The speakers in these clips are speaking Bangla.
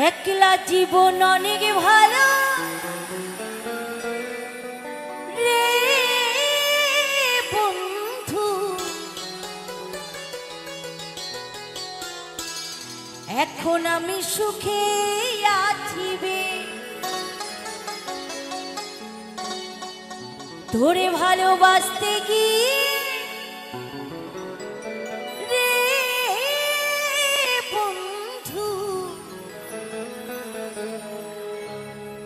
একলা জীবন অনেক ভালো। রে বন্ধু এখন আমি সুখে আছি ধরে ভালোবাসতে গিয়ে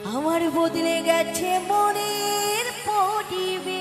আমার বদলে গেছে মনের পরিবে